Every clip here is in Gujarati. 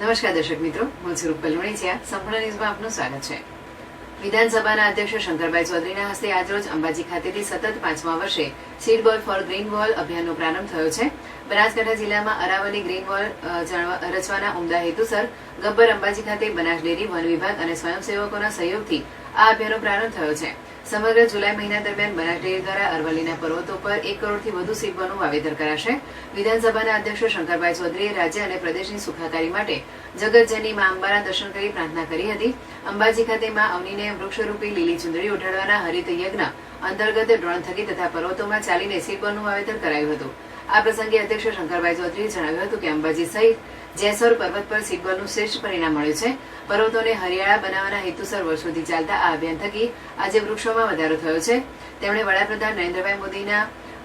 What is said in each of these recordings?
નમસ્કાર દર્શક મિત્રો, હું સ્વરૂપ રૂપલ લુણીચિયા સંપૂર્ણ ન્યૂઝમાં આપનું સ્વાગત છે. વિધાનસભાના અધ્યક્ષ શંકરભાઈ ચૌધરીના હસ્તે આજરોજ અંબાજી ખાતેથી સતત પાંચમા વર્ષે સીડ બોલ ફોર ગ્રીન વોલ અભિયાનનો પ્રારંભ થયો છે. બનાસકાંઠા જિલ્લામાં અરાવલી ગ્રીન વોલ રચવાના ઉમદા હેતુસર ગબ્બર અંબાજી ખાતે બનાસ ડેરી વન વિભાગ અને સ્વયંસેવકોના સહયોગથી આ અભિયાનનો પ્રારંભ થયો છે. સમગ્ર જુલાઈ મહિના દરમિયાન બનાસ દ્વારા અરવલ્લીના પર્વતો પર એક કરોડથી વધુ સીડબોલનું વાવેતર કરાશે. વિધાનસભાના અધ્યક્ષ શંકરભાઈ ચૌધરીએ રાજ્ય અને પ્રદેશની સુખાકારી માટે જગતજની મા અંબાના દર્શન કરી પ્રાર્થના કરી હતી. અંબાજી ખાતે મા અવનીને વૃક્ષરૂપી લીલી ચુંદડી ઉઠાડવાના હરિત યજ્ઞ અંતર્ગત ડ્રોન થકી તથા પર્વતોમાં ચાલીને સીડબોલનું વાવેતર કરાયું હતું. આ પ્રસંગે અધ્યક્ષ શંકરભાઈ ચૌધરીએ જણાવ્યું હતું કે અંબાજી સહિત જેસોર પર્વત પર સીડબોલનું શ્રેષ્ઠ પરિણામ મળ્યું છે. પર્વતોને હરિયાળા બનાવવાના હેતુસર વર્ષોથી ચાલતા આ અભિયાન થકી આજે વૃક્ષોમાં વધારો થયો છે. તેમણે વડાપ્રધાન નરેન્દ્રભાઈ મોદીના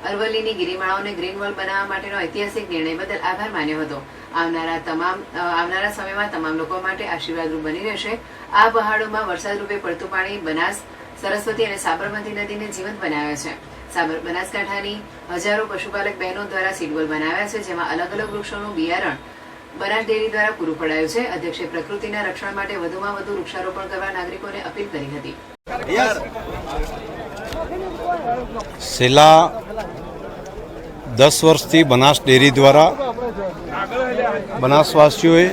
અરવલ્લીની ગિરિમાળાઓને ગ્રીન વોલ બનાવવા માટેનો ઐતિહાસિક નિર્ણય બદલ આભાર માન્યો હતો. આવનારા તમામ આવનારા સમયમાં તમામ લોકો માટે આશીર્વાદરૂપ બની રહેશે. આ પહાડોમાં વરસાદરૂપે પડતું પાણી, બનાસ, સરસ્વતી અને સાબરમતી નદીને જીવંત બનાવ્યા છે. સાબર બનાસકાંઠાની હજારો પશુપાલક બહેનો દ્વારા સીડબોલ બનાવ્યા છે, જેમાં અલગ અલગ વૃક્ષોનું બિયારણ બનાસ ડેરી દ્વારા પૂરું પડાયું છે. અધ્યક્ષે પ્રકૃતિના રક્ષણ માટે વધુમાં વધુ વૃક્ષારોપણ કરવા નાગરિકોને અપીલ કરી હતી. છેલ્લા દસ વર્ષથી બનાસ ડેરી દ્વારા બનાસવાસીઓએ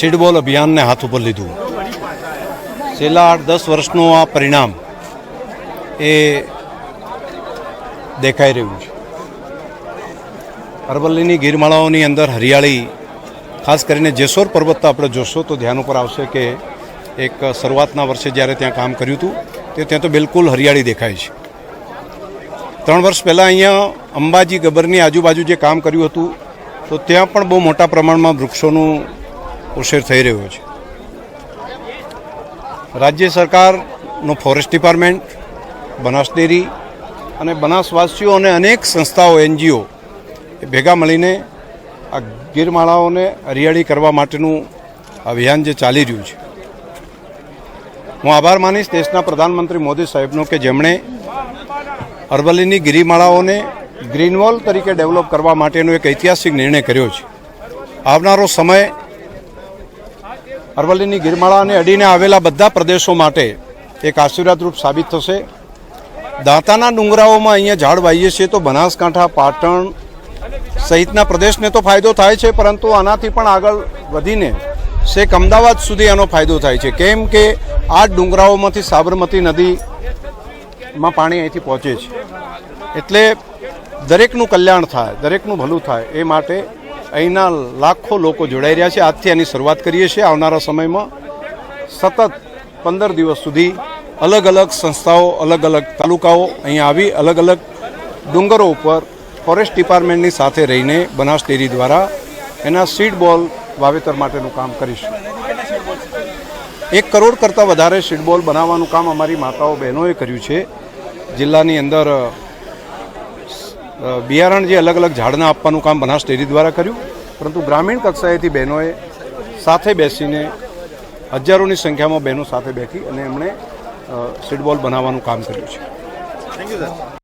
સીડબોલ અભિયાનને હાથ ઉપર લીધું. છેલ્લા આઠ દસ વર્ષનું આ પરિણામ એ દેખાઈ રહ્યું છે. અરવલ્લીની ગીરમાળાઓની અંદર હરિયાળી, ખાસ કરીને જેસોર પર્વત આપણે જોશો તો ધ્યાન ઉપર આવશે કે એક શરૂઆતના વર્ષે જ્યારે ત્યાં કામ કર્યું હતું, તે ત્યાં તો બિલકુલ હરિયાળી દેખાય છે. ત્રણ વર્ષ પહેલાં અહીંયા અંબાજી ગબ્બરની આજુબાજુ જે કામ કર્યું હતું, તો ત્યાં પણ બહુ મોટા પ્રમાણમાં વૃક્ષોનું ઉછેર થઈ રહ્યો છે. રાજ્ય સરકારનું ફોરેસ્ટ ડિપાર્ટમેન્ટ બનાસ ડેરી અને બનાસવાસીઓ અને અનેક સંસ્થાઓ, એનજીઓ ભેગા મળીને આ ગીરમાળાઓને હરિયાળી કરવા માટેનું અભિયાન જે ચાલી રહ્યું છે. હું આભાર માનીશ દેશના પ્રધાનમંત્રી મોદી સાહેબનો કે જેમણે અરવલ્લીની ગિરિમાળાઓને ગ્રીનવોલ તરીકે ડેવલપ કરવા માટેનો એક ઐતિહાસિક નિર્ણય કર્યો છે. આવનારો સમય અરવલ્લીની ગિરમાળાને અડીને આવેલા બધા પ્રદેશો માટે એક આશીર્વાદરૂપ સાબિત થશે. દાંતાના ડુંગરાઓમાં અહીંયા ઝાડ વાવીએ છીએ તો બનાસકાંઠા, પાટણ સહિતના પ્રદેશને તો ફાયદો થાય છે, પરંતુ આનાથી પણ આગળ વધીને શેખ અમદાવાદ સુધી આનો ફાયદો થાય છે. કેમ કે આ ડુંગરાઓમાંથી સાબરમતી નદીમાં પાણી અહીંથી પહોંચે છે. એટલે દરેકનું કલ્યાણ થાય, દરેકનું ભલું થાય, એ માટે અહીંના લાખો લોકો જોડાઈ રહ્યા છે. આજથી આની શરૂઆત કરીએ છીએ આવનારા સમયમાં સતત પંદર દિવસ સુધી અલગ અલગ સંસ્થાઓ અલગ અલગ તાલુકાઓ અહીંયા આવી અલગ અલગ ડુંગરો ઉપર ફોરેસ્ટ ડિપાર્ટમેન્ટની સાથે રહીને બનાસ ડેરી દ્વારા એના સીડ બોલ વાવેતર માટેનું કામ કરીશું. એક કરોડ કરતાં વધારે સીડબોલ બનાવવાનું કામ અમારી માતાઓ બહેનોએ કર્યું છે. જિલ્લાની અંદર બિયારણ જે અલગ અલગ ઝાડના આપવાનું કામ બનાસ ડેરી દ્વારા કર્યું. પરંતુ ગ્રામીણ કક્ષાએથી બહેનોએ સાથે બેસીને હજારોની સંખ્યામાં બહેનો સાથે બેઠી અને એમણે સીડબોલ બનાવવાનું કામ કર્યું છે.